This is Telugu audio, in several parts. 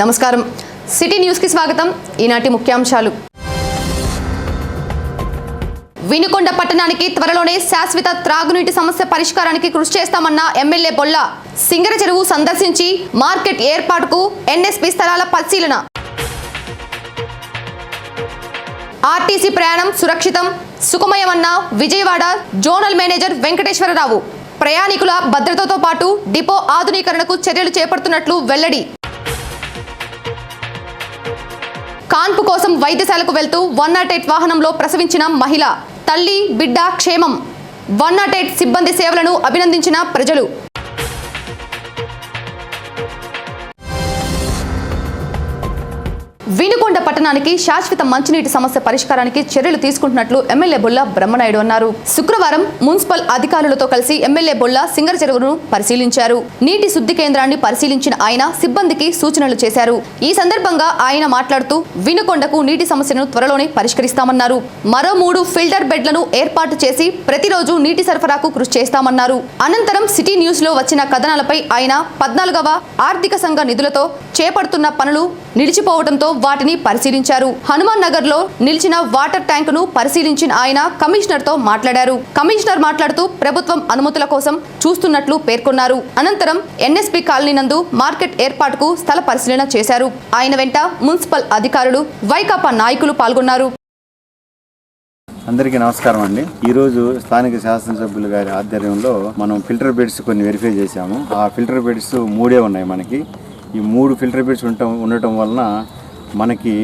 నమస్కారం. సిటీ న్యూస్కి స్వాగతం. ఈనాటి ముఖ్యాంశాలు. వినుకొండ పట్టణానికి త్వరలోనే శాశ్వత త్రాగునీటి సమస్య పరిష్కారానికి కృషి చేస్తామన్న ఎమ్మెల్యే బొల్ల సింగర చెరువు సందర్శించి మార్కెట్ ఏర్పాటుకు ఎన్ఎస్పి స్థలాల పరిశీలన. ఆర్టీసీ ప్రయాణం సురక్షితం. సుఖమయమన్న విజయవాడ జోనల్ మేనేజర్ వెంకటేశ్వరరావు. ప్రయాణికుల భద్రతతో పాటు డిపో ఆధునీకరణకు చర్యలు చేపడుతున్నట్లు వెల్లడి. కాన్పు కోసం వైద్యశాలకు వెళ్తూ వన్ నాట్ ఎయిట్ వాహనంలో ప్రసవించిన మహిళ తల్లి బిడ్డ క్షేమం. వన్ నాట్ ఎయిట్ సిబ్బంది సేవలను అభినందించిన ప్రజలు. వినుకొండ పట్టణానికి శాశ్వత మంచినీటి సమస్య పరిష్కారానికి చర్యలు తీసుకుంటున్నట్లు ఎమ్మెల్యే బొల్ల బ్రహ్మనాయుడు అన్నారు. శుక్రవారం మున్సిపల్ అధికారులతో కలిసి ఎమ్మెల్యే బొల్ల సింగర్ చెరువును పరిశీలించారు. నీటి శుద్ధి కేంద్రాన్ని పరిశీలించిన ఆయన సిబ్బందికి సూచనలు చేశారు. ఈ సందర్భంగా ఆయన మాట్లాడుతూ వినుకొండకు నీటి సమస్యను త్వరలోనే పరిష్కరిస్తామన్నారు. మరో మూడు ఫిల్టర్ బెడ్లను ఏర్పాటు చేసి ప్రతిరోజు నీటి సరఫరాకు కృషి చేస్తామన్నారు. అనంతరం సిటీ న్యూస్లో వచ్చిన కథనాలపై ఆయన పద్నాలుగవ ఆర్థిక సంఘ నిధులతో చేపడుతున్న పనులు నిలిచిపోవడంతో వాటిని పరిశీలించారు. హనుమాన్ నగర్లో నిలిచిన వాటర్ ట్యాంకును పరిశీలించిన ఆయన కమిషనర్తో మాట్లాడారు. కమిషనర్ మాట్లాడుతూ ప్రభుత్వం అనుమతుల కోసం చూస్తున్నట్లు పేర్కొన్నారు. అనంతరం ఎన్ఎస్పి కాలనీ నందు మార్కెట్ ఏర్పాటుకు స్థల పరిశీలన చేశారు. ఆయన వెంట మున్సిపల్ అధికారులు వైకాపా నాయకులు పాల్గొన్నారు. అందరికీ నమస్కారం అండి. ఈరోజు స్థానిక శాసనసభ్యులు గారి ఆధ్వర్యంలో మనం ఫిల్టర్ బెడ్స్ కొన్ని వెరిఫై చేశాము. ఆ ఫిల్టర్ బెడ్స్ మూడే ఉన్నాయి మనకి. ఈ మూడు ఫిల్టర్ బెడ్స్ ఉండటం ఉండటం వలన మనకి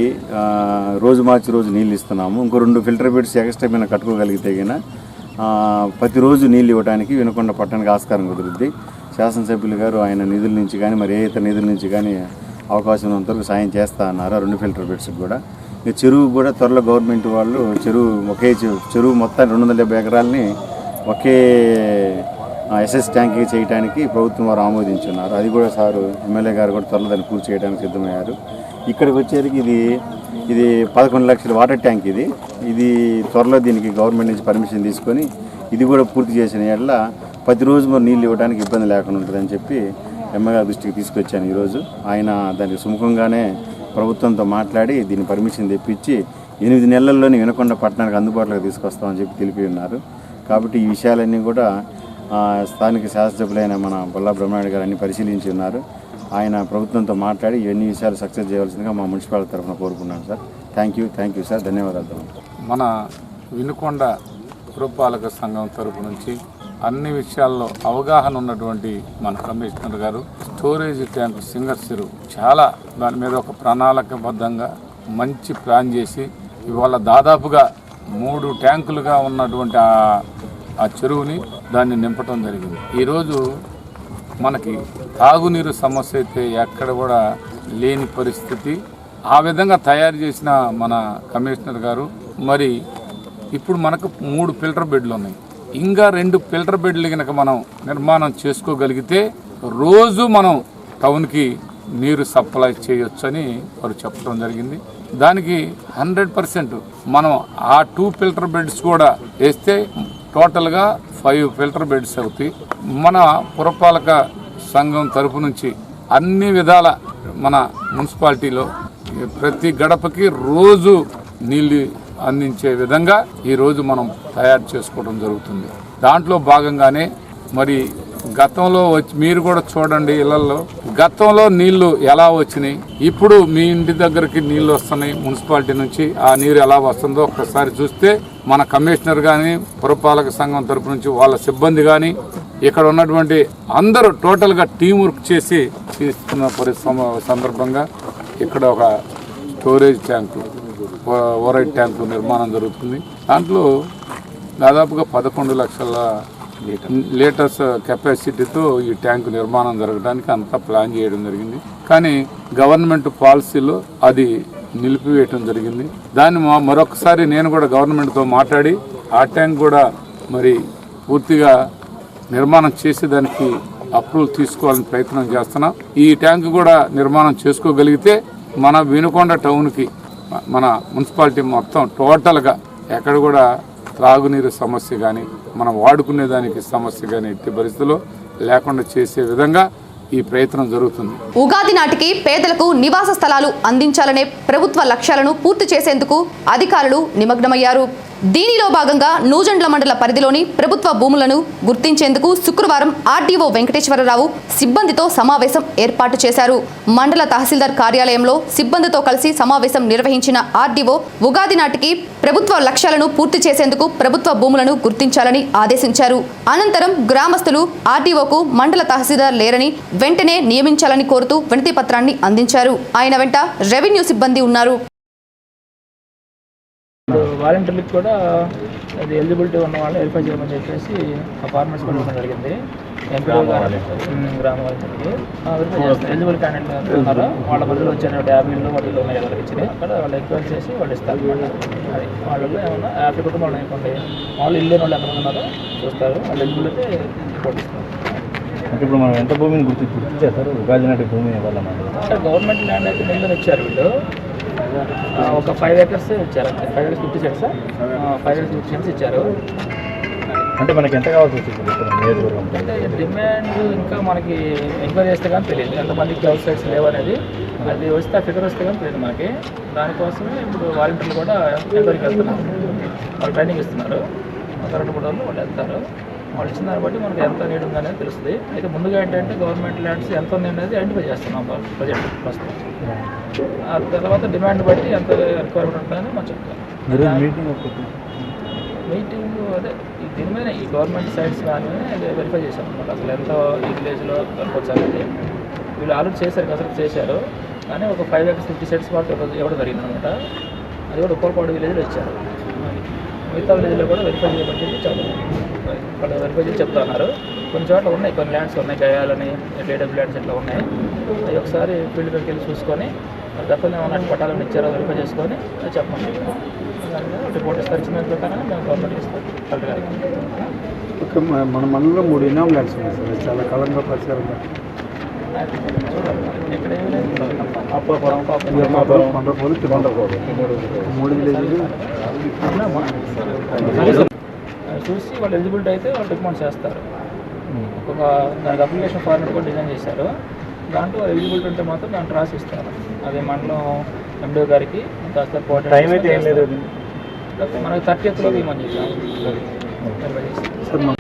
రోజు మార్చి రోజు నీళ్ళు ఇస్తున్నాము. ఇంకో రెండు ఫిల్టర్ బెడ్స్ ఎక్స్ట్రా మీద కట్టుకోగలిగితే గిన ప్రతిరోజు నీళ్ళు ఇవ్వడానికి వినకొండ పట్టణానికి ఆస్కారం కుదురుద్ది. శాసనసభ్యులు గారు ఆయన నిధుల నుంచి కానీ మరి ఏ ఇతర నిధుల నుంచి కానీ అవకాశం ఉన్నంతవరకు సాయం చేస్తా అన్నారు రెండు ఫిల్టర్ బెడ్స్కి కూడా. ఇక చెరువు కూడా త్వరలో గవర్నమెంట్ వాళ్ళు చెరువు ఒకే చెరువు చెరువు మొత్తం రెండు వందల డెబ్బై ఎకరాలని ఒకే ఎస్ఎస్ ట్యాంక్ చేయడానికి ప్రభుత్వం వారు ఆమోదించున్నారు. అది కూడా సారు ఎమ్మెల్యే గారు కూడా త్వరలో దాన్ని పూర్తి చేయడానికి సిద్ధమయ్యారు. ఇక్కడికి వచ్చేసరికి ఇది ఇది పదకొండు లక్షల వాటర్ ట్యాంక్ ఇది. ఇది త్వరలో దీనికి గవర్నమెంట్ నుంచి పర్మిషన్ తీసుకొని ఇది కూడా పూర్తి చేసిన ఎడల ప్రతిరోజు మరి నీళ్ళు ఇవ్వడానికి ఇబ్బంది లేకుండా ఉంటుందని చెప్పి ఎమ్మెల్యే దృష్టికి తీసుకొచ్చాను ఈరోజు. ఆయన దానికి సుముఖంగానే ప్రభుత్వంతో మాట్లాడి దీన్ని పర్మిషన్ తెప్పించి ఎనిమిది నెలల్లోనే వినకొండ పట్టణానికి అందుబాటులోకి తీసుకొస్తామని చెప్పి తెలిపి ఉన్నారు. కాబట్టి ఈ విషయాలన్నీ కూడా స్థానిక శాసనసభ్యులైన మన బొల్లా బ్రహ్మనాయుడు గారు అన్ని పరిశీలించి ఉన్నారు. ఆయన ప్రభుత్వంతో మాట్లాడి ఇవన్నీ విషయాలు సక్సెస్ చేయవలసిందిగా మా మున్సిపాలిటీ తరఫున కోరుకున్నాను sir. Thank you thank you sir ధన్యవాదాలు. మన వినుకొండ పురపాలక సంఘం తరపు నుంచి అన్ని విషయాల్లో అవగాహన ఉన్నటువంటి మన కమిషనర్ గారు స్టోరేజ్ ట్యాంక్ సింగర్ చాలా దాని మీద ఒక ప్రణాళికబద్ధంగా మంచి ప్లాన్ చేసి ఇవాళ దాదాపుగా మూడు ట్యాంకులుగా ఉన్నటువంటి ఆ ఆ చెరువుని దాన్ని నింపటం జరిగింది. ఈరోజు మనకి తాగునీరు సమస్య అయితే ఎక్కడ కూడా లేని పరిస్థితి. ఆ విధంగా తయారు చేసిన మన కమిషనర్ గారు మరి ఇప్పుడు మనకు మూడు ఫిల్టర్ బెడ్లు ఉన్నాయి. ఇంకా రెండు ఫిల్టర్ బెడ్లు కనుక మనం నిర్మాణం చేసుకోగలిగితే రోజు మనం టౌన్కి నీరు సప్లై చేయొచ్చని వారు చెప్పడం జరిగింది. దానికి హండ్రెడ్ పర్సెంట్ మనం ఆ టూ ఫిల్టర్ బెడ్స్ కూడా వేస్తే టోటల్గా ఫైవ్ ఫిల్టర్ బెడ్స్ అవుతాయి. మన పురపాలక సంఘం తరపు నుంచి అన్ని విధాల మన మున్సిపాలిటీలో ప్రతి గడపకి రోజు నీళ్ళు అందించే విధంగా ఈరోజు మనం తయారు చేసుకోవడం జరుగుతుంది. దాంట్లో భాగంగానే మరి గతంలో వచ్చి మీరు కూడా చూడండి ఇళ్ళలో గతంలో నీళ్ళు ఎలా వచ్చినాయి ఇప్పుడు మీ ఇంటి దగ్గరికి నీళ్ళు వస్తున్నాయి మున్సిపాలిటీ నుంచి ఆ నీరు ఎలా వస్తుందో ఒక్కసారి చూస్తే మన కమిషనర్ కానీ పురపాలక సంఘం తరపు నుంచి వాళ్ళ సిబ్బంది కానీ ఇక్కడ ఉన్నటువంటి అందరూ టోటల్గా టీం వర్క్ చేసి తీసుకున్న పరి సందర్భంగా ఇక్కడ ఒక స్టోరేజ్ ట్యాంకు ఓ- ఓరైడ్ ట్యాంకు నిర్మాణం జరుగుతుంది. దాంట్లో దాదాపుగా పదకొండు లక్షల లీటర్స్ కెపాసిటీతో ఈ ట్యాంకు నిర్మాణం జరగడానికి అంతా ప్లాన్ చేయడం జరిగింది. కానీ గవర్నమెంట్ పాలసీలో అది నిలిపివేయటం జరిగింది. దాన్ని మా- మరొకసారి నేను కూడా గవర్నమెంట్తో మాట్లాడి ఆ ట్యాంక్ కూడా మరి పూర్తిగా నిర్మాణం చేసేదానికి అప్రూవల్ తీసుకోవాలని ప్రయత్నం చేస్తున్నాం. ఈ ట్యాంక్ కూడా నిర్మాణం చేసుకోగలిగితే మన వినుకొండ టౌన్కి మన మున్సిపాలిటీ మొత్తం టోటల్గా ఎక్కడ కూడా త్రాగునీరు సమస్య కానీ మనం వాడుకునే దానికి సమస్య కానీ ఎట్టి పరిస్థితుల్లో లేకుండా చేసే విధంగా ఈ ప్రయత్నం జరుగుతుంది. ఉగాది నాటికి పేదలకు నివాస స్థలాలు అందించాలనే ప్రభుత్వ లక్ష్యాలను పూర్తి చేసేందుకు అధికారులు నిమగ్నమయ్యారు. దీనిలో భాగంగా నూజండ్ల మండల పరిధిలోని ప్రభుత్వ భూములను గుర్తించేందుకు శుక్రవారం ఆర్డీఓ వెంకటేశ్వరరావు సిబ్బందితో సమావేశం ఏర్పాటు చేశారు. మండల తహసీల్దార్ కార్యాలయంలో సిబ్బందితో కలిసి సమావేశం నిర్వహించిన ఆర్డీఓ ఉగాది నాటికి ప్రభుత్వ లక్ష్యాలను పూర్తి చేసేందుకు ప్రభుత్వ భూములను గుర్తించాలని ఆదేశించారు. అనంతరం గ్రామస్తులు ఆర్డీఓకు మండల తహసీల్దార్ లేరని వెంటనే నియమించాలని కోరుతూ వినతి పత్రాన్ని అందించారు. ఆయన వెంట రెవెన్యూ సిబ్బంది ఉన్నారు. వాలంటీర్లకు కూడా అది ఎలిజిబిలిటీ ఉన్న వాళ్ళని వెరిఫై చేయమని చెప్పేసి ఆ ఫార్మర్స్ కూడా జరిగింది. ఎంపీఓ గారు గ్రామ వాలంటీర్కి వెరిఫై చేస్తారు. ఎలిజిబుల్ క్యాండిడేట్ ఉన్నారో వాళ్ళ బదులు వచ్చినటువంటి యాభైలో వాటిలో ఉన్నాయి ఎవరికి ఇచ్చినాయి అక్కడ వాళ్ళు ఎంక్వైరీ చేసి వాళ్ళు ఇస్తారు. అది. వాళ్ళలో ఏమన్నా యాభై కుటుంబాలు అనుకోండి. వాళ్ళు ఇల్లు వాళ్ళు ఎక్కడ ఉన్నారో చూస్తారు. వాళ్ళు ఎలిజిబుల్ అయితే రిపోర్ట్ ఇస్తారు. అంటే ఇప్పుడు మనం ఎంత భూమిని గుర్తు గుర్తించేస్తారు? ఉగాది నాటి భూమి అంటే గవర్నమెంట్ ల్యాండ్ అయితే నిల్లుని ఇచ్చారు వీళ్ళు. ఒక ఫైవ్ ఏకర్స్ ఇచ్చారు five acres fifty cents five acres fifty cents ఇచ్చారు. అంటే మనకి ఎంత కావాల్సి నియోజకవర్గం అంటే డిమాండ్ ఇంకా మనకి ఎంక్వైరీ చేస్తే కానీ తెలియదు. ఎంతమందికి అవుట్ సైడ్స్ లేవు అనేది. అది వస్తే ఫిగర్ వస్తే కానీ తెలియదు మనకి. దానికోసమే ఇప్పుడు వాలంటీర్లు కూడా ఎంక్వైరీకి వెళ్తున్నారు? వాళ్ళు ట్రైనింగ్ ఇస్తున్నారు. ఒక రెండు మూడు రోజులు వాళ్ళు వెళ్తారు. వాళ్ళు ఇచ్చిన దాన్ని బట్టి మనకి ఎంత నీడ్ ఉందనేది తెలుస్తుంది. అయితే ముందుగా ఏంటంటే గవర్నమెంట్ ల్యాండ్స్ ఎంత ఉంది అనేది ఐడెంటిఫై చేస్తున్నాం ప్రజెంట్ ప్రస్తుతం. ఆ తర్వాత డిమాండ్ బట్టి ఎంత రిక్వైర్మెంట్ ఉంటుందని మనం చెప్తాం మీటింగ్ అదే ఈ దీని మీద ఈ గవర్నమెంట్ సైట్స్ కానీ అదే వెరిఫై చేశాం అనమాట అసలు ఎంత ఈ విలేజ్లో కనుకోవచ్చు అనేది. వీళ్ళు ఆల్రెడీ చేశారు కసరత్తు చేశారు. కానీ ఒక ఫైవ్ ఎక్స్ ఫిఫ్టీ సెట్స్ వరకు ఇవ్వడం- జరిగింది అనమాట అది కూడా ఉప్పలపాడు విలేజ్లో ఇచ్చారు. మిగతా విలేజ్లో కూడా వెరిఫై చేయమని చెప్పి వెరిఫై చేసి చెప్తా ఉన్నారు కొన్ని చోట్ల ఉన్నాయి కొన్ని ల్యాండ్స్ ఉన్నాయి గయాలని ఏడబ్ల్యూ ల్యాండ్స్ ఇట్లా ఉన్నాయి. అవి ఒకసారి ఫీల్డ్కి వెళ్ళి చూసుకొని గతంలో ఏమన్నా పట్టాలను ఇచ్చారో వెరిఫై చేసుకొని అది చెప్పండి. రిపోర్ట్ ఇస్తారు ఇచ్చిన దాని ప్రకారం మేము గవర్నమెంట్ ఇస్తాం కలెక్టర్ గారికి. మన మనలో మూడు ఇనాం ల్యాండ్స్ ఉన్నాయి సార్ చాలా కాలంగా కొండపోలు కొండపోలు తిరువండపోలు మూడు విలేజ్లు చూసి వాళ్ళు ఎలిజిబిలిటీ అయితే వాళ్ళు రికమెండ్ చేస్తారు. ఒక దానికి అప్లికేషన్ ఫార్మెట్ కూడా డిజైన్ చేశారు. దాంట్లో ఎలిజిబిలిటీ ఉంటే మాత్రం దాంట్లో రాసి ఇస్తారు అదే మండలం ఎండిఓ గారికి కాస్త టైం అయితే ఏం లేదు. మనకి థర్టీ ఎత్తులోకి ఇవ్వమని చెప్పాము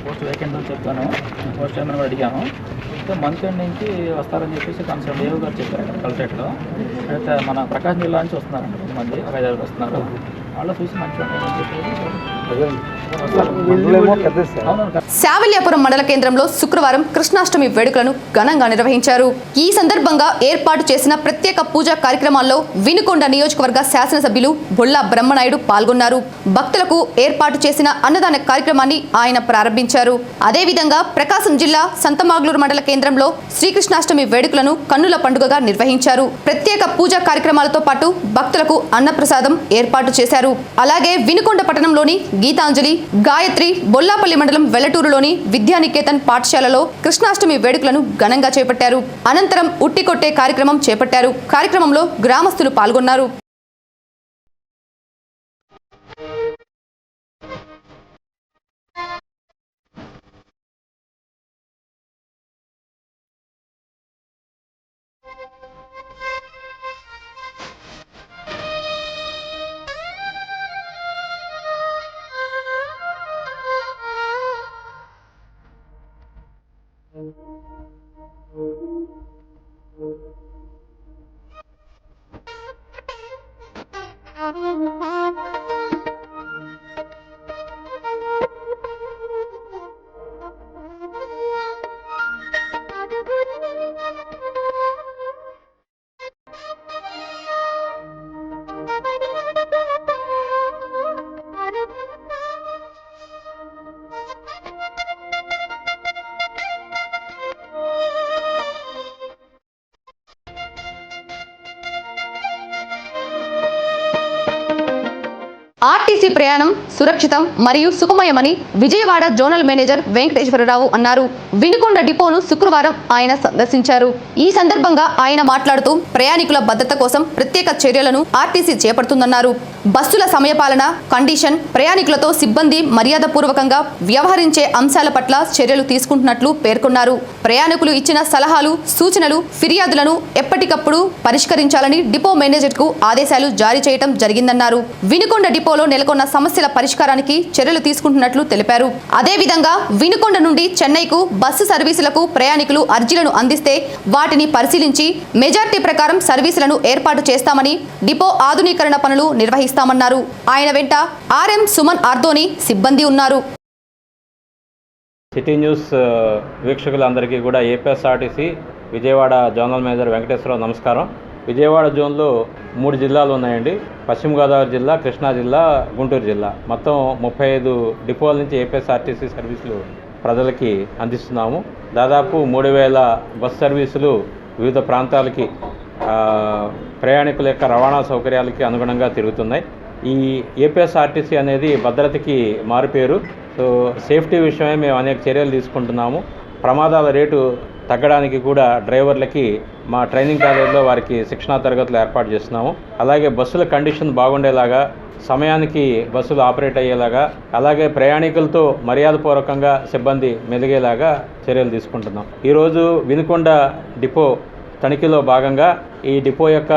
పోస్ట్ వేకెంట్ అని చెప్పాను పోస్ట్ టైం కూడా అడిగాము అయితే మంత్ ఎండింగ్కి వస్తారని చెప్పేసి కన్సర్న్ దేవు గారు చెప్పారు కలెక్టరేట్లో అయితే మన ప్రకాశం జిల్లా నుంచి వస్తున్నారంట కొంతమంది ఒక ఐదు వస్తున్నారు. వాళ్ళు చూసి శావల్యాపురం మండల కేంద్రంలో శుక్రవారం కృష్ణాష్టమి వేడుకలను ఘనంగా నిర్వహించారు. ఈ సందర్భంగా ఏర్పాటు చేసిన ప్రత్యేక పూజా కార్యక్రమాల్లో వినుకొండ నియోజకవర్గ శాసనసభ్యులు బొల్లా బ్రహ్మనాయుడు పాల్గొన్నారు. భక్తులకు ఏర్పాటు చేసిన అన్నదాన కార్యక్రమాన్ని ఆయన ప్రారంభించారు. అదేవిధంగా ప్రకాశం జిల్లా సంతమాగ్లూరు మండల కేంద్రంలో శ్రీకృష్ణాష్టమి వేడుకలను కన్నుల పండుగగా నిర్వహించారు. ప్రత్యేక పూజా కార్యక్రమాలతో పాటు భక్తులకు అన్నప్రసాదం ఏర్పాటు చేశారు. అలాగే వినుకొండ పట్టణంలోని గీతాంజలి గాయత్రి బొల్లాపల్లి మండలం వెల్లటూరులోని విద్యానికేతన్ పాఠశాలలో కృష్ణాష్టమి వేడుకలను ఘనంగా చేపట్టారు. అనంతరం ఉట్టి కొట్టే కార్యక్రమం చేపట్టారు. కార్యక్రమంలో గ్రామస్తులు పాల్గొన్నారు. ఆర్టీసీ ప్రయాణం సురక్షితం మరియు సుఖమయమని విజయవాడ జోనల్ మేనేజర్ వెంకటేశ్వరరావు అన్నారు. వినుకొండ డిపోను శుక్రవారం ఆయన సందర్శించారు. ఈ సందర్భంగా ఆయన మాట్లాడుతూ ప్రయాణికుల భద్రత కోసం ప్రత్యేక చర్యలను ఆర్టీసీ చేపడుతుందన్నారు. బస్సుల సమయపాలన కండిషన్ ప్రయాణికులతో సిబ్బంది మర్యాదపూర్వకంగా వ్యవహరించే అంశాల పట్ల చర్యలు తీసుకుంటున్నట్లు పేర్కొన్నారు. ప్రయాణికులు ఇచ్చిన సలహాలు సూచనలు ఫిర్యాదులను ఎప్పటికప్పుడు పరిష్కరించాలని డిపో మేనేజర్కు ఆదేశాలు జారీ చేయడం జరిగిందన్నారు. వినుకొండ డిపోలో నెలకొన్న సమస్యల పరిష్కారానికి చర్యలు తీసుకుంటున్నట్లు తెలిపారు. అదేవిధంగా వినుకొండ నుండి చెన్నైకు బస్సు సర్వీసులకు ప్రయాణికులు అర్జీలను అందిస్తే వాటిని పరిశీలించి మెజార్టీ ప్రకారం సర్వీసులను ఏర్పాటు చేస్తామని డిపో ఆధునీకరణ పనులు నిర్వహిస్తారు. నిర్వహిస్తామన్నారు ఆయన వెంట ఆర్ఎం సుమన్ ఆర్దోని సిబ్బంది ఉన్నారు. సిటీ న్యూస్ వీక్షకులందరికీ కూడా APSRTC Vijayawada zonal manager Venkateswararao నమస్కారం. విజయవాడ జోన్లో మూడు జిల్లాలు ఉన్నాయండి. పశ్చిమ గోదావరి జిల్లా కృష్ణా జిల్లా గుంటూరు జిల్లా. మొత్తం ముప్పై ఐదు డిపోల నుంచి ఏపీఎస్ఆర్టీసీ సర్వీసులు ప్రజలకి అందిస్తున్నాము. దాదాపు మూడు వేల బస్ సర్వీసులు వివిధ ప్రాంతాలకి ప్రయాణికుల యొక్క రవాణా సౌకర్యాలకి అనుగుణంగా తిరుగుతున్నాయి. ఈ ఏపీఎస్ఆర్టీసీ అనేది భద్రతకి మారుపేరు. సో సేఫ్టీ విషయమే మేము అనేక చర్యలు తీసుకుంటున్నాము. ప్రమాదాల రేటు తగ్గడానికి కూడా డ్రైవర్లకి మా ట్రైనింగ్ కాలేజీలో వారికి శిక్షణా తరగతులు ఏర్పాటు చేస్తున్నాము. అలాగే బస్సుల కండిషన్ బాగుండేలాగా సమయానికి బస్సులు ఆపరేట్ అయ్యేలాగా అలాగే ప్రయాణికులతో మర్యాదపూర్వకంగా సిబ్బంది మెలిగేలాగా చర్యలు తీసుకుంటున్నాం. ఈరోజు వినుకొండ డిపో తనిఖీలో భాగంగా ఈ డిపో యొక్క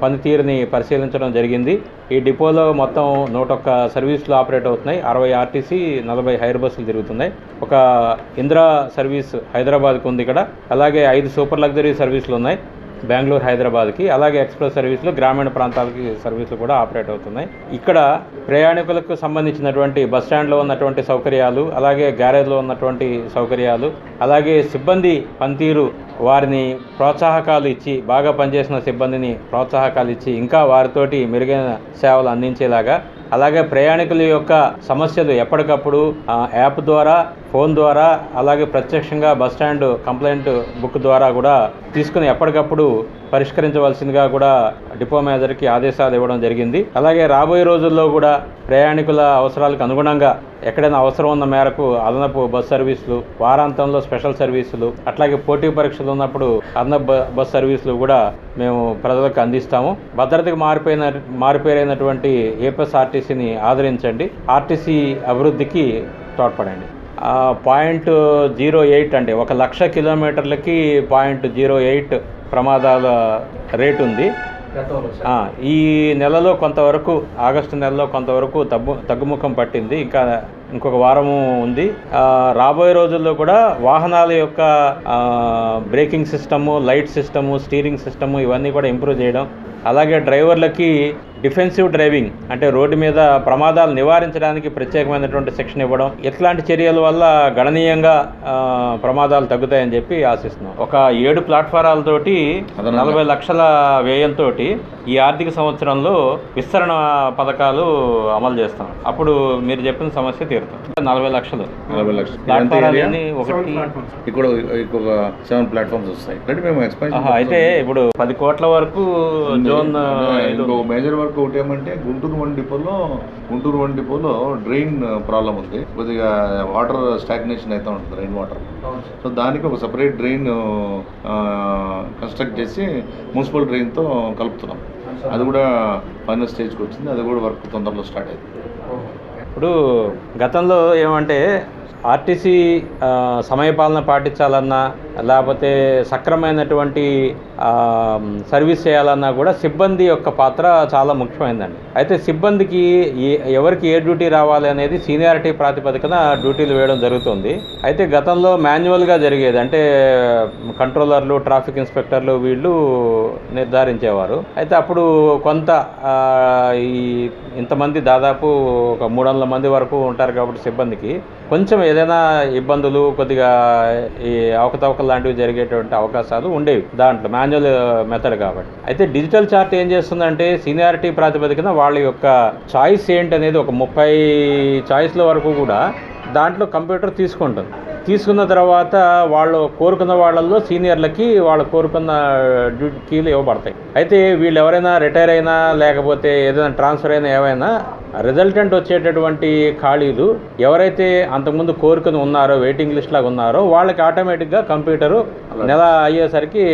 పనితీరుని పరిశీలించడం జరిగింది. ఈ డిపోలో మొత్తం నూట ఒక్క సర్వీసులు ఆపరేట్ అవుతున్నాయి. అరవై ఆర్టీసీ నలభై హైర్ బస్సులు తిరుగుతున్నాయి. ఒక ఇందిరా సర్వీస్ హైదరాబాద్కు ఉంది ఇక్కడ. అలాగే ఐదు సూపర్ లగ్జరీ సర్వీసులు ఉన్నాయి. బెంగళూరు హైదరాబాద్కి అలాగే ఎక్స్ప్రెస్ సర్వీసులు గ్రామీణ ప్రాంతాలకి సర్వీసులు కూడా ఆపరేట్ అవుతున్నాయి. ఇక్కడ ప్రయాణికులకు సంబంధించినటువంటి బస్ స్టాండ్లో ఉన్నటువంటి సౌకర్యాలు అలాగే గ్యారేజ్లో ఉన్నటువంటి సౌకర్యాలు అలాగే సిబ్బంది పనితీరు వారిని ప్రోత్సాహకాలు ఇచ్చి బాగా పనిచేసిన సిబ్బందిని ప్రోత్సాహకాలు ఇచ్చి ఇంకా వారితోటి మెరుగైన సేవలు అందించేలాగా అలాగే ప్రయాణికుల యొక్క సమస్యలు ఎప్పటికప్పుడు ఆ, యాప్ ద్వారా ఫోన్ ద్వారా అలాగే ప్రత్యక్షంగా బస్ స్టాండ్ కంప్లైంట్ బుక్ ద్వారా కూడా తీసుకుని ఎప్పటికప్పుడు పరిష్కరించవలసిందిగా కూడా డిపో మేనేజర్కి ఆదేశాలు ఇవ్వడం జరిగింది. అలాగే రాబోయే రోజుల్లో కూడా ప్రయాణికుల అవసరాలకు అనుగుణంగా ఎక్కడైనా అవసరం ఉన్న మేరకు అదనపు బస్ సర్వీసులు వారాంతంలో స్పెషల్ సర్వీసులు అట్లాగే పోటీ పరీక్షలు ఉన్నప్పుడు అదనపు బస్ సర్వీసులు కూడా మేము ప్రజలకు అందిస్తాము. భద్రతకు మారిపోయిన మారిపోయినటువంటి ఏపీఎస్ఆర్టీసీని ఆదరించండి. ఆర్టీసీ అభివృద్ధికి తోడ్పడండి. పాయింట్ జీరో ఎయిట్ అండి ఒక లక్ష కిలోమీటర్లకి పాయింట్ జీరో ఎయిట్ ప్రమాదాల రేటు ఉంది. ఈ నెలలో కొంతవరకు ఆగస్టు నెలలో కొంతవరకు తగ్గు తగ్గుముఖం పట్టింది. ఇంకా ఇంకొక వారము ఉంది. రాబోయే రోజుల్లో కూడా వాహనాల యొక్క braking system light system steering system ఇవన్నీ కూడా ఇంప్రూవ్ చేయడం అలాగే డ్రైవర్లకి డిఫెన్సివ్ డ్రైవింగ్ అంటే రోడ్డు మీద ప్రమాదాలు నివారించడానికి ప్రత్యేకమైనటువంటి శిక్షణ ఇవ్వడం ఇట్లాంటి చర్యల వల్ల గణనీయంగా ప్రమాదాలు తగ్గుతాయని చెప్పి ఆశిస్తున్నాం. ఒక ఏడు ప్లాట్ఫారాలతోటి నలభై లక్షల వ్యయంతో ఈ ఆర్థిక సంవత్సరంలో విస్తరణ పథకాలు అమలు చేస్తాం. అప్పుడు మీరు చెప్పిన సమస్య తీరుతాం. నలభై లక్షలు. నలభై లక్షలు. ఒకటి. ఇక్కడ సెవెన్ ప్లాట్ఫామ్స్ వస్తాయి. అయితే ఇప్పుడు పది కోట్ల వరకు జోన్ ఇంకో మేజర్ వర్క్ ఒకటి ఏమంటే గుంటూరు వన్ డిపోలో గుంటూరు వన్ డిపోలో డ్రైన్ ప్రాబ్లం ఉంది. కొద్దిగా వాటర్ స్టాగ్నేషన్ అయితే ఉంటుంది డ్రైన్ వాటర్. సో దానికి ఒక సపరేట్ డ్రైన్ కన్స్ట్రక్ట్ చేసి మున్సిపల్ డ్రైన్తో కలుపుతున్నాం. అది కూడా ఫైనల్ స్టేజ్కి వచ్చింది అది కూడా వర్క్ తొందరలో స్టార్ట్ అయింది. ఇప్పుడు గతంలో ఏమంటే ఆర్టీసీ సమయపాలన పాటించాలన్నా లేకపోతే సక్రమైనటువంటి సర్వీస్ చేయాలన్నా కూడా సిబ్బంది యొక్క పాత్ర చాలా ముఖ్యమైనదండి అయితే సిబ్బందికి ఏ- ఎవరికి ఏ డ్యూటీ రావాలి అనేది సీనియారిటీ ప్రాతిపదికన డ్యూటీలు వేయడం జరుగుతుంది. అయితే గతంలో మాన్యువల్గా జరిగేది అంటే కంట్రోలర్లు ట్రాఫిక్ ఇన్స్పెక్టర్లు వీళ్ళు నిర్ధారించేవారు. అయితే అప్పుడు కొంత ఈ ఇంతమంది దాదాపు ఒక మూడు వందల మంది వరకు ఉంటారు కాబట్టి సిబ్బందికి కొంచెం ఏదైనా ఇబ్బందులు కొద్దిగా ఈ అవకతవకలు లాంటివి జరిగేటువంటి అవకాశాలు ఉండేవి దాంట్లో మాన్యువల్ మెథడ్ కాబట్టి. అయితే డిజిటల్ చార్ట్ ఏం చేస్తుందంటే సీనియారిటీ ప్రాతిపదికన వాళ్ళ యొక్క చాయిస్ ఏంటి అనేది ఒక ముప్పై చాయిస్ల వరకు కూడా దాంట్లో కంప్యూటర్ తీసుకుంటుంది. తీసుకున్న తర్వాత వాళ్ళు కోరుకున్న వాళ్ళల్లో సీనియర్లకి వాళ్ళు కోరుకున్న డ్యూటీ కీలు ఇవ్వబడతాయి. అయితే వీళ్ళు ఎవరైనా రిటైర్ అయినా లేకపోతే ఏదైనా ట్రాన్స్ఫర్ అయినా ఏమైనా రిజల్టెంట్ వచ్చేటటువంటి ఖాళీలు ఎవరైతే అంతకుముందు కోరుకుని ఉన్నారో వెయిటింగ్ లిస్ట్ లాగా ఉన్నారో వాళ్ళకి ఆటోమేటిక్గా కంప్యూటరు నెల అయ్యేసరికి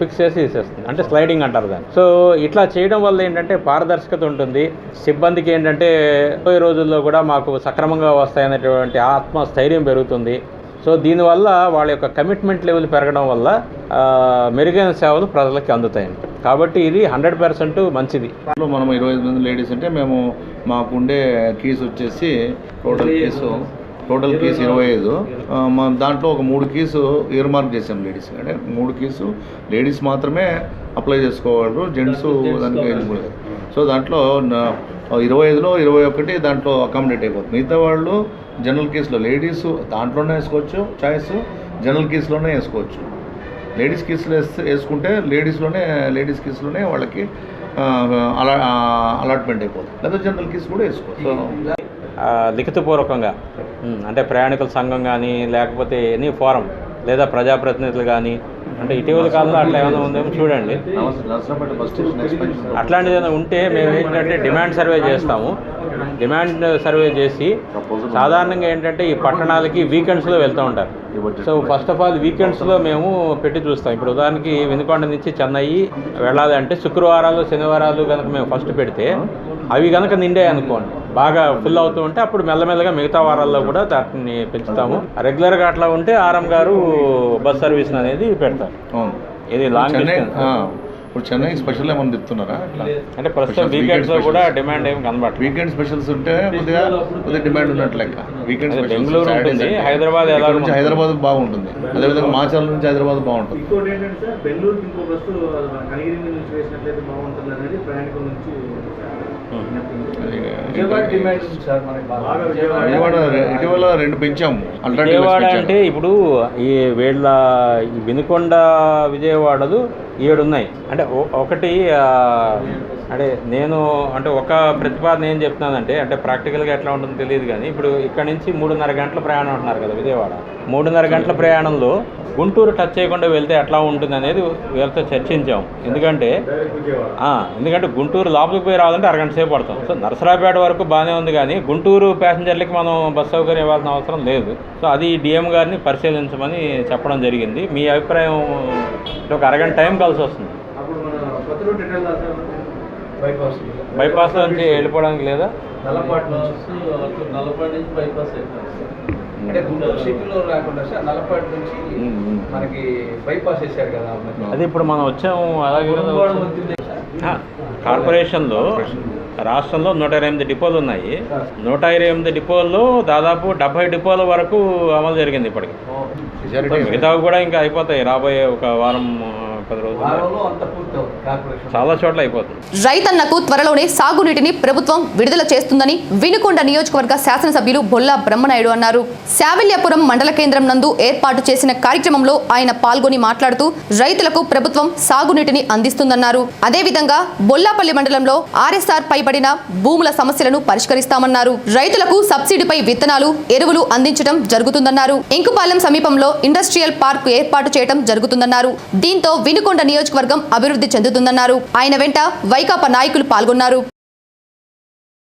ఫిక్స్ చేసి ఇచ్చేస్తుంది అంటే స్లైడింగ్ అంటారు దాన్ని. సో ఇట్లా చేయడం వల్ల ఏంటంటే పారదర్శకత ఉంటుంది. సిబ్బందికి ఏంటంటే రాబోయే రోజుల్లో కూడా మాకు సక్రమంగా వస్తాయనేటువంటి ఆత్మస్థైర్యం పెరుగుతుంది. సో దీనివల్ల వాళ్ళ యొక్క కమిట్మెంట్ లెవెల్ పెరగడం వల్ల మెరుగైన సేవలు ప్రజలకి అందుతాయండి. కాబట్టి ఇది హండ్రెడ్ పర్సెంట్ మంచిది. దాంట్లో మనం ఇరవై ఐదు మంది లేడీస్ అంటే మేము మాకుండే కీస్ వచ్చేసి టోటల్ కీసు టోటల్ కీస్ ఇరవై ఐదు. దాంట్లో ఒక మూడు కీసు ఇయర్ మార్క్ చేసాం లేడీస్ అంటే మూడు కీసు లేడీస్ మాత్రమే అప్లై చేసుకోగలరు జెంట్స్ దానికి eligible సో దాంట్లో ఇరవై ఐదులో ఇరవై ఒకటి దాంట్లో అకామిడేట్ అయిపోతుంది. మిగతా వాళ్ళు జనరల్ కేసులో లేడీస్ దాంట్లోనే వేసుకోవచ్చు చాయిస్ జనరల్ కేసులోనే వేసుకోవచ్చు. లేడీస్ కేసులో వేస్తే వేసుకుంటే లేడీస్లోనే లేడీస్ కేసులోనే వాళ్ళకి అలా అలాట్మెంట్ అయిపోతుంది. లేదా జనరల్ కేసు కూడా వేసుకోవచ్చు. లిఖితపూర్వకంగా అంటే ప్రయాణికుల సంఘం కానీ లేకపోతే ఎనీ ఫోరం లేదా ప్రజాప్రతినిధులు కానీ అంటే ఇటీవల కాలంలో అట్లా ఏమైనా ఉందేమో చూడండి. అట్లాంటిది ఏదైనా ఉంటే మేము ఏంటంటే డిమాండ్ సర్వే చేస్తాము. డిమాండ్ సర్వే చేసి సాధారణంగా ఏంటంటే ఈ పట్టణాలకి వీకెండ్స్లో వెళ్తూ ఉంటారు. సో ఫస్ట్ ఆఫ్ ఆల్ వీకెండ్స్లో మేము పెట్టి చూస్తాం. ఇప్పుడు ఉదాహరణకి వినుకొండ నుంచి చెన్నై వెళ్ళాలి అంటే శుక్రవారాలు శనివారాలు కనుక మేము ఫస్ట్ పెడితే అవి కనుక నిండే అనుకోండి. బాగా ఫుల్ అవుతూ ఉంటే అప్పుడు మెల్లమెల్లగా మిగతా వారాల్లో కూడా దాన్ని పెంచుతాము. రెగ్యులర్గా అట్లా ఉంటే ఆర్ఎం గారు బస్ సర్వీస్ అనేది పెడతారు. ఇది లాంగ్ డిస్టెన్స్ ఇప్పుడు చెన్నై స్పెషల్ ఏమైనా చెప్తున్నారా? అంటే ప్రస్తుతం వీకెండ్స్లో కూడా. డిమాండ్ ఏం కనబడట్లేదు. వీకెండ్ స్పెషల్స్ ఉంటే కొద్దిగా కొద్దిగా డిమాండ్ ఉన్నట్టు లెక్క. వీకెండ్ బెంగళూరు ఉంటుంది, హైదరాబాద్ ఎలా నుంచి? హైదరాబాద్ బాగుంటుంది. అదేవిధంగా మాచాల నుంచి హైదరాబాద్ బాగుంటుంది. ఇంకోటి ఏంటంటే సార్ బెంగళూరుకి ఇంకో బస్సు కనిగిరి నుంచి వేసినట్లయితే బాగుంటుంది అనేది ప్రయాణికుల నుంచి ఇటీవల రెండు పెంచాము. విజయవాడ అంటే ఇప్పుడు ఈ వీళ్ళ ఈ వినుకొండ విజయవాడలు ఏడు ఉన్నాయి అంటే ఒకటి అంటే నేను అంటే ఒక ప్రతిపాదన ఏం చెప్తున్నానంటే అంటే ప్రాక్టికల్గా ఎట్లా ఉంటుందో తెలియదు కానీ ఇప్పుడు ఇక్కడ నుంచి మూడున్నర గంటల ప్రయాణం అంటున్నారు కదా విజయవాడ. మూడున్నర గంటల ప్రయాణంలో గుంటూరు టచ్ చేయకుండా వెళ్తే ఎట్లా ఉంటుంది అనేది వీళ్ళతో చర్చించాం. ఎందుకంటే ఎందుకంటే గుంటూరు లోపలికి పోయి రావాలంటే అరగంట సేపు పడతాం సో నరసరాపేట వరకు బాగానే ఉంది కానీ గుంటూరు ప్యాసింజర్లకి మనం బస్ సౌకర్యం ఇవ్వాల్సిన అవసరం లేదు. సో అది డిఎం గారిని పరిశీలించమని చెప్పడం జరిగింది. మీ అభిప్రాయం ఒక అరగంట టైం కలిసి వస్తుంది. బైపాస్ బైపాస్ నుంచి వెళ్ళిపోవడానికి లేదా? నల్లపాటి నుంచి. నలభై నుంచి బైపాస్ అంటే గుంటూరు సిటీలో రాకుండా సార్ నల్లపాటి నుంచి. మనకి బైపాస్ వేశారు కదా అది ఇప్పుడు మనం వచ్చాము అలాగే కార్పొరేషన్లో రాష్ట్రంలో నూట ఇరవై ఎనిమిది డిపోలు ఉన్నాయి. నూట ఇరవై ఎనిమిది డిపోల్లో దాదాపు డెబ్బై డిపోల వరకు అమలు జరిగింది ఇప్పటికి. మిగతావి కూడా ఇంకా అయిపోతాయి. రాబోయే ఒక వారం పది రోజులు. చాలా చోట్ల అయిపోతుంది. రైతన్నకు త్వరలోనే సాగునీటిని ప్రభుత్వం విడుదల చేస్తుందని వినుకొండ నియోజకవర్గ శాసనసభ్యులు బొల్లా బ్రహ్మనాయుడు అన్నారు. శావల్యాపురం మండల కేంద్రం నందు ఏర్పాటు చేసిన కార్యక్రమంలో ఆయన పాల్గొని మాట్లాడుతూ రైతులకు ప్రభుత్వం సాగునీటిని అందిస్తుందన్నారు. అదేవిధంగా బొల్లాపల్లి మండలంలో ఆర్ఎస్ఆర్ పైబడిన భూముల సమస్యలను పరిష్కరిస్తామన్నారు. రైతులకు సబ్సిడీపై విత్తనాలు ఎరువులు అందించడం జరుగుతుందన్నారు. ఇంకుపాలెం సమీపంలో ఇండస్ట్రియల్ పార్క్ ఏర్పాటు చేయడం జరుగుతుందన్నారు. దీంతో వినుకొండ నియోజకవర్గం అభివృద్ధి చెందుతుందన్నారు. ఆయన వెంట వైకాపా నాయకులు పాల్గొన్నారు.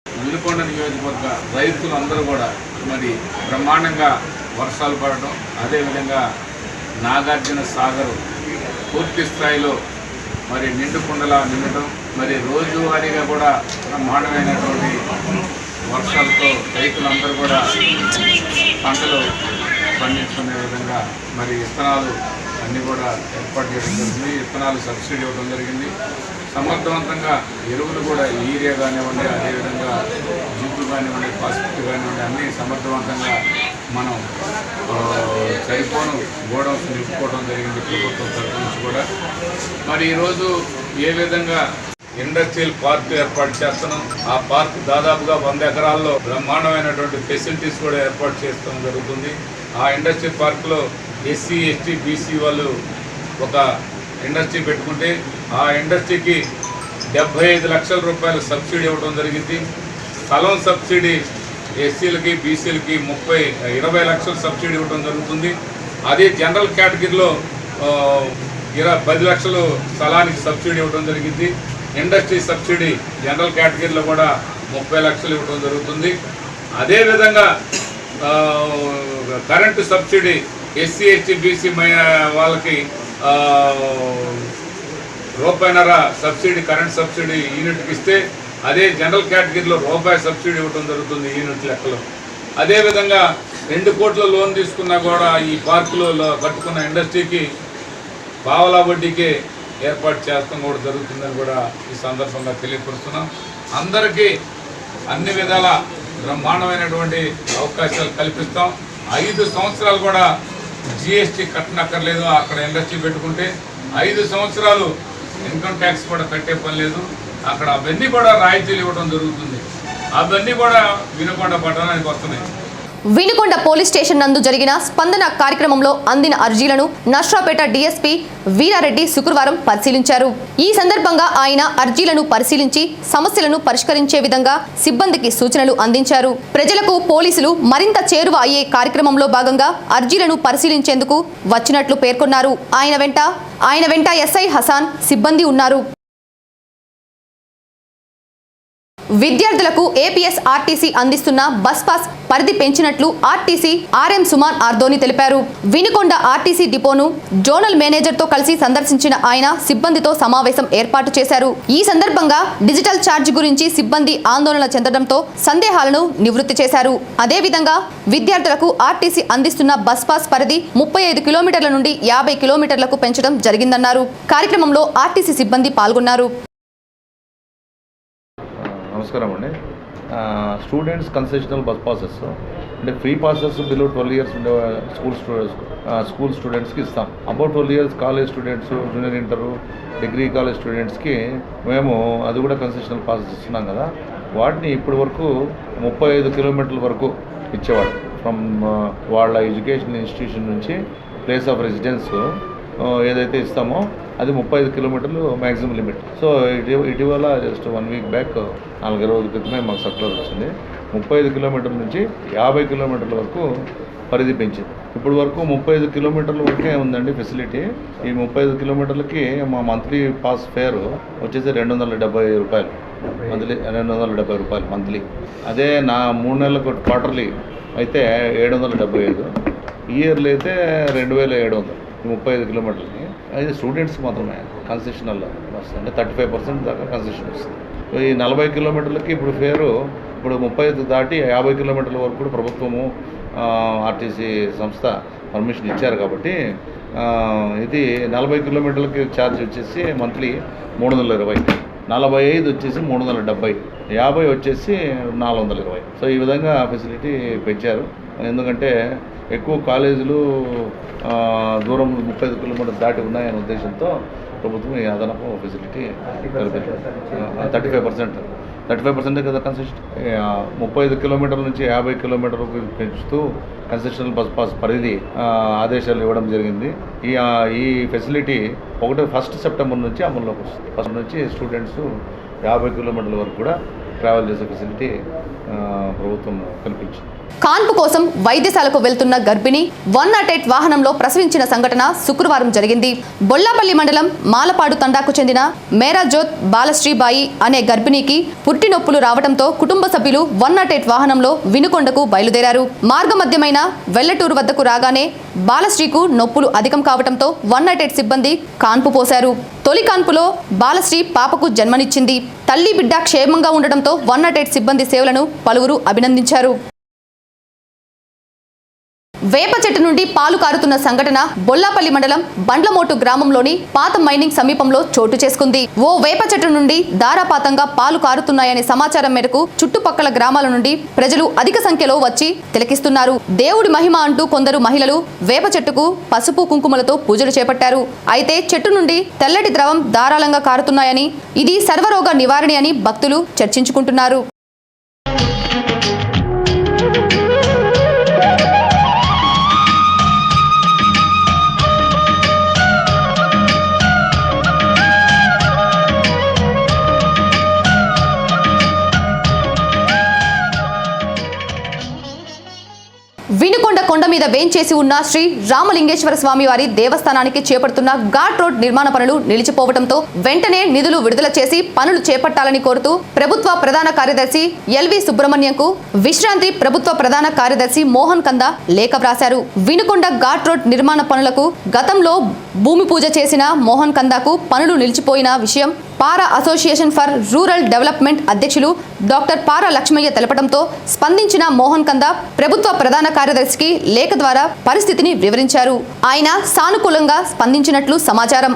వినుకొండ నియోజకవర్గ రైతులందరూ కూడా మరి బ్రహ్మాండంగా వర్షాలు పడటం అదేవిధంగా నాగార్జున సాగర్ పూర్తి స్థాయిలో మరి నిండు కుండలా నిండటం మరి రోజువారీగా కూడా బ్రహ్మాండమైనటువంటి వర్షాలతో రైతులందరూ కూడా పంటలు పండించుకునే విధంగా మరి విత్తనాలు అన్నీ కూడా ఏర్పాటు చేయడం జరిగింది. విత్తనాలు సబ్సిడీ ఇవ్వడం జరిగింది. సమర్థవంతంగా ఎరువులు కూడా యూరియా కానివ్వండి అదేవిధంగా జింకు కానివ్వండి ఫాస్ఫేట్ కానివ్వండి అన్నీ సమర్థవంతంగా మనం సరిపోను గోడౌన్స్ నిలుపుకోవడం జరిగింది ప్రభుత్వం తరఫు నుంచి కూడా. మరి ఈరోజు ఏ విధంగా ఇండస్ట్రియల్ పార్క్ ఏర్పాటు చేస్తున్నాం? ఆ పార్క్ దాదాపుగా వంద ఎకరాల్లో బ్రహ్మాండమైనటువంటి ఫెసిలిటీస్ కూడా ఏర్పాటు చేయడం జరుగుతుంది. ఆ ఇండస్ట్రీ పార్క్లో ఎస్సీ ఎస్టీ బీసీ వాళ్ళు ఒక ఇండస్ట్రీ పెట్టుకుంటే ఆ ఇండస్ట్రీకి డెబ్బై ఐదు లక్షల రూపాయల సబ్సిడీ ఇవ్వడం జరిగింది. స్థలం సబ్సిడీ ఎస్సీలకి బీసీలకి ముప్పై ఇరవై లక్షల సబ్సిడీ ఇవ్వడం జరుగుతుంది. అదే జనరల్ కేటగిరీలో ఇరవై పది లక్షలు స్థలానికి సబ్సిడీ ఇవ్వడం జరిగింది. ఇండస్ట్రీ సబ్సిడీ జనరల్ కేటగిరీలో కూడా ముప్పై లక్షలు ఇవ్వడం జరుగుతుంది. అదేవిధంగా current subsidy SC ST BC వాళ్ళకి రూపాయినర రూపాయిన్నర సబ్సిడీ కరెంట్ సబ్సిడీ యూనిట్కి ఇస్తే అదే జనరల్ కేటగిరీలో రూపాయి సబ్సిడీ ఇవ్వడం జరుగుతుంది యూనిట్ లెక్కలో. అదేవిధంగా రెండు కోట్ల లోన్ తీసుకున్నా కూడా ఈ పార్కులో కట్టుకున్న ఇండస్ట్రీకి పావలా వడ్డీకే ఏర్పాటు చేస్తాం కూడా జరుగుతుందని కూడా ఈ సందర్భంగా తెలియపరుస్తున్నాం. అందరికీ అన్ని విధాల బ్రహ్మాండమైనటువంటి అవకాశాలు కల్పిస్తాం. ఐదు సంవత్సరాలు కూడా జిఎస్టీ కట్టనక్కర్లేదు. అక్కడ ఇండస్ట్రీ పెట్టుకుంటే ఐదు సంవత్సరాలు ఇన్కమ్ ట్యాక్స్ కూడా కట్టే పని లేదు. అక్కడ అవన్నీ కూడా రాయితీలు ఇవ్వడం జరుగుతుంది. అవన్నీ కూడా వినకొండ పట్టణానికి వస్తున్నాయి. వినుకొండ పోలీస్ స్టేషన్ నందు జరిగిన స్పందన కార్యక్రమంలో అందిన అర్జీలను నష్రాపేట డీఎస్పీ వీరారెడ్డి శుక్రవారం పరిశీలించారు. ఈ సందర్భంగా ఆయన అర్జీలను పరిశీలించి సమస్యలను పరిష్కరించే విధంగా సిబ్బందికి సూచనలు అందించారు. ప్రజలకు పోలీసులు మరింత చేరువ అయ్యే కార్యక్రమంలో భాగంగా అర్జీలను పరిశీలించేందుకు వచ్చినట్లు పేర్కొన్నారు. ఆయన వెంట ఆయన వెంట ఎస్ఐ హసాన్ సిబ్బంది ఉన్నారు. విద్యార్థులకు ఏపీఎస్ ఆర్టీసీ అందిస్తున్న బస్ పాస్ పరిధి పెంచినట్లు ఆర్టీసీ ఆర్ఎం సుమాన్ ఆర్దోని తెలిపారు. వినుకొండ ఆర్టీసీ డిపోను జోనల్ మేనేజర్తో కలిసి సందర్శించిన ఆయన సిబ్బందితో సమావేశం ఏర్పాటు చేశారు. ఈ సందర్భంగా డిజిటల్ ఛార్జ్ గురించి సిబ్బంది ఆందోళన చెందడంతో సందేహాలను నివృత్తి చేశారు. అదేవిధంగా విద్యార్థులకు ఆర్టీసీ అందిస్తున్న బస్ పాస్ పరిధి ముప్పై ఐదు కిలోమీటర్ల నుండి యాభై కిలోమీటర్లకు పెంచడం జరిగిందన్నారు. కార్యక్రమంలో ఆర్టీసీ సిబ్బంది పాల్గొన్నారు. నమస్కారం అండి. స్టూడెంట్స్ కన్సెషనల్ బస్ పాసెస్ అంటే free passes below twelve years ఉండే స్కూల్ స్టూడెంట్స్ స్కూల్ స్టూడెంట్స్కి ఇస్తాం. About twelve years college students junior inter degree college స్టూడెంట్స్కి మేము అది కూడా కన్సెషనల్ పాసెస్ ఇస్తున్నాం కదా. వాటిని ఇప్పటి వరకు ముప్పై ఐదు కిలోమీటర్ల వరకు ఇచ్చేవాడు ఫ్రమ్ వాళ్ళ ఎడ్యుకేషన్ ఇన్స్టిట్యూషన్ నుంచి ప్లేస్ ఆఫ్ రెసిడెన్స్ ఏదైతే ఇస్తామో అది ముప్పై ఐదు కిలోమీటర్లు మ్యాక్సిమం లిమిట్ సో ఇటీ ఇటీవల జస్ట్ వన్ వీక్ బ్యాక్ నాలుగు రోజుల క్రితమే మాకు సర్కులర్ వచ్చింది. ముప్పై ఐదు కిలోమీటర్ల నుంచి యాభై కిలోమీటర్ల వరకు పరిధి పెంచింది. ఇప్పుడు వరకు ముప్పై ఐదు కిలోమీటర్ల వరకే ఉందండి ఫెసిలిటీ ఈ ముప్పై ఐదు కిలోమీటర్లకి మా మంత్లీ పాస్ ఫేర్ వచ్చేసి రెండు వందల డెబ్బై రూపాయలు. మంత్లీ రెండు వందల డెబ్బై రూపాయలు మంత్లీ అదే నా మూడు నెలలకు క్వార్టర్లీ అయితే ఏడు వందల డెబ్బై ఐదు. ఇయర్లీ అయితే రెండు వేల ఏడు వందలు. ముప్పై ఐదు కిలోమీటర్లకి. అది స్టూడెంట్స్కి మాత్రమే కన్సెషనల్ వస్తుంది అంటే థర్టీ ఫైవ్ పర్సెంట్ దాకా కన్సెషన్ వస్తుంది ఈ నలభై కిలోమీటర్లకి ఇప్పుడు ఫేరు ఇప్పుడు ముప్పై ఐదు దాటి యాభై కిలోమీటర్ల వరకు కూడా ప్రభుత్వము ఆర్టీసీ సంస్థ పర్మిషన్ ఇచ్చారు కాబట్టి ఇది నలభై కిలోమీటర్లకి ఛార్జ్ వచ్చేసి మంత్లీ మూడు వందల ఇరవై. నలభై ఐదు వచ్చేసి మూడు వందల డెబ్బై యాభై వచ్చేసి నాలుగు వందల ఇరవై. సో ఈ విధంగా ఫెసిలిటీ పెంచారు. ఎందుకంటే ఎక్కువ కాలేజీలు దూరం ముప్పై ఐదు కిలోమీటర్లు దాటి ఉన్నాయనే ఉద్దేశంతో ప్రభుత్వం ఈ అదనపు facility thirty five percent thirty five పర్సెంటే కదా కన్సెషన్ ముప్పై ఐదు కిలోమీటర్ల నుంచి యాభై కిలోమీటర్లకు పెంచుతూ కన్సెషనల్ బస్ పాస్ పరిధి ఆదేశాలు ఇవ్వడం జరిగింది. ఈ ఈ ఫెసిలిటీ ఒకటి ఫస్ట్ సెప్టెంబర్ నుంచి అమల్లోకి వస్తుంది. ఫస్ట్ నుంచి స్టూడెంట్స్ యాభై కిలోమీటర్ల వరకు కూడా ట్రావెల్ చేసే ఫెసిలిటీ ప్రభుత్వం కల్పించింది. కాన్పు కోసం వైద్యశాలకు వెళ్తున్న గర్భిణి వన్ నాట్ ఎయిట్ వాహనంలో ప్రసవించిన సంఘటన శుక్రవారం జరిగింది. బొల్లాపల్లి మండలం మాలపాడు తండాకు చెందిన మేరాజ్యోత్ బాలశ్రీబాయి అనే గర్భిణికి పుట్టినొప్పులు రావడంతో కుటుంబ సభ్యులు వన్ నాట్ ఎయిట్ వాహనంలో వినుకొండకు బయలుదేరారు. మార్గమధ్యమైన వెల్లటూరు వద్దకు రాగానే బాలశ్రీకు నొప్పులు అధికం కావడంతో వన్ నాట్ ఎయిట్ సిబ్బంది కాన్పు పోశారు. తొలి కాన్పులో బాలశ్రీ పాపకు జన్మనిచ్చింది. తల్లి బిడ్డ క్షేమంగా ఉండడంతో వన్ నాట్ ఎయిట్ సిబ్బంది సేవలను పలువురు అభినందించారు. వేప చెట్టు నుండి పాలు కారుతున్న సంఘటన బొల్లాపల్లి మండలం బండ్లమోటు గ్రామంలోని పాత మైనింగ్ సమీపంలో చోటు చేసుకుంది. ఓ వేప చెట్టు నుండి ధారాపాతంగా పాలు కారుతున్నాయనే సమాచారం మేరకు చుట్టుపక్కల గ్రామాల నుండి ప్రజలు అధిక సంఖ్యలో వచ్చి తిలకిస్తున్నారు. దేవుడి మహిమ అంటూ కొందరు మహిళలు వేప చెట్టుకు పసుపు కుంకుమలతో పూజలు చేపట్టారు. అయితే చెట్టు నుండి తెల్లటి ద్రవం ధారాళంగా కారుతున్నాయని ఇది సర్వరోగ నివారణి అని భక్తులు చర్చించుకుంటున్నారు. మీద వేంచేసి ఉన్న శ్రీ రామలింగేశ్వర స్వామి వారి దేవస్థానానికి చేపడుతున్న ఘాట్ రోడ్ నిర్మాణ పనులు నిలిచిపోవడంతో వెంటనే నిధులు విడుదల చేసి పనులు చేపట్టాలని కోరుతూ ప్రభుత్వ ప్రధాన కార్యదర్శి ఎల్వి సుబ్రహ్మణ్యంకు విశ్రాంతి ప్రభుత్వ ప్రధాన కార్యదర్శి మోహన్ కంద లేఖ వ్రాశారు. వినుకొండ ఘాట్ రోడ్ నిర్మాణ పనులకు గతంలో భూమి పూజ చేసిన మోహన్ కందాకు పనులు నిలిచిపోయిన విషయం Para association for rural development అధ్యక్షులు డాక్టర్ పారా లక్ష్మయ్య తెలపడంతో స్పందించిన మోహన్ కంద ప్రభుత్వ ప్రధాన కార్యదర్శికి లేఖ ద్వారా పరిస్థితిని వివరించారు. ఆయన సానుకూలంగా స్పందించినట్లు సమాచారం.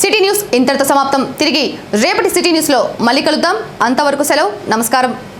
సిటీ న్యూస్ ఇంతటితో సమాప్తం. తిరిగి రేపటి సిటీ న్యూస్లో మళ్ళీ కలుద్దాం. అంతవరకు సెలవు. నమస్కారం.